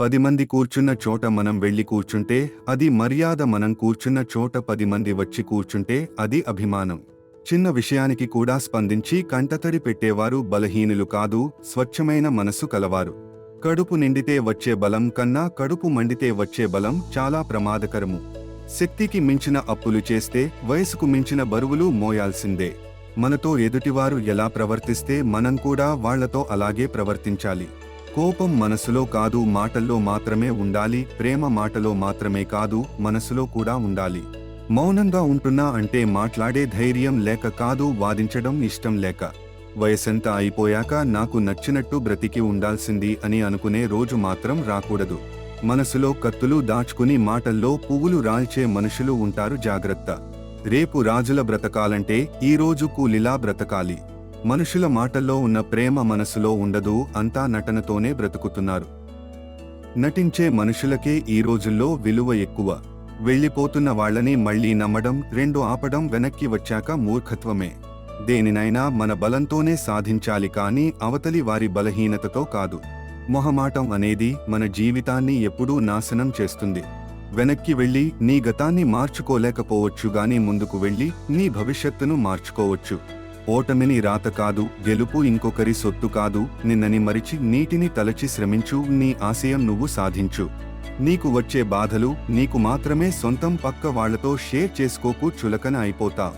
పది మంది కూర్చున్న చోట మనం వెళ్ళి కూర్చుంటే అది మర్యాద మనం కూర్చున్న చోట పది మంది వచ్చి కూర్చుంటే అది అభిమానం. చిన్న విషయానికి కూడా స్పందించి కంటతడి పెట్టేవారు బలహీనులు కాదు స్వచ్ఛమైన మనసు కలవారు. కడుపు నిండితే వచ్చే బలం కన్నా కడుపు మండితే వచ్చే బలం చాలా ప్రమాదకరము. శక్తికి మించిన అప్పులు చేస్తే వయసుకు మించిన బరువులు మోయాల్సిందే. మనతో ఎదుటివారు ఎలా ప్రవర్తిస్తే మనం కూడా వాళ్ళతో అలాగే ప్రవర్తించాలి. కోపం మనసులో కాదు మాటల్లో మాత్రమే ఉండాలి ప్రేమ మాటలో మాత్రమే కాదు మనసులో కూడా ఉండాలి. మౌనంగా ఉంటున్నా అంటే మాట్లాడే ధైర్యం లేక కాదు వాదించడం ఇష్టం లేక. వయసంత అయిపోయాక నాకు నచ్చినట్టు బ్రతికి ఉండాల్సింది అని అనుకునే రోజు మాత్రం రాకూడదు. మనసులో కత్తులు దాచుకుని మాటల్లో పువ్వులు రాల్చే మనుషులు ఉంటారు జాగ్రత్త. రేపు రాజుల బ్రతకాలంటే ఈ కూలిలా బ్రతకాలి. మనుషుల మాటల్లో ఉన్న ప్రేమ మనసులో ఉండదు అంతా నటనతోనే బ్రతుకుతున్నారు. నటించే మనుషులకే ఈ రోజుల్లో విలువ ఎక్కువ. వెళ్ళిపోతున్న వాళ్ళని మళ్ళీ నమ్మడం రెండు ఆపడం వెనక్కి వచ్చాక మూర్ఖత్వమే. దేనినైనా మన బలంతోనే సాధించాలి కానీ అవతలి వారి బలహీనతతో కాదు. మొహమాటం అనేది మన జీవితాన్ని ఎప్పుడూ నాశనం చేస్తుంది. వెనక్కి వెళ్ళి నీ గతాన్ని మార్చుకోలేకపోవచ్చు గాని ముందుకు వెళ్ళి నీ భవిష్యత్తును మార్చుకోవచ్చు. ఓటమిని రాత కాదు గెలుపు ఇంకొకరి సొత్తు కాదు నిన్నని మరిచి నీటిని తలచి శ్రమించు నీ ఆశయం నువ్వు సాధించు. నీకు వచ్చే బాధలు నీకు మాత్రమే సొంతం పక్క వాళ్ళతో షేర్ చేసుకోకు చులకన అయిపోతా.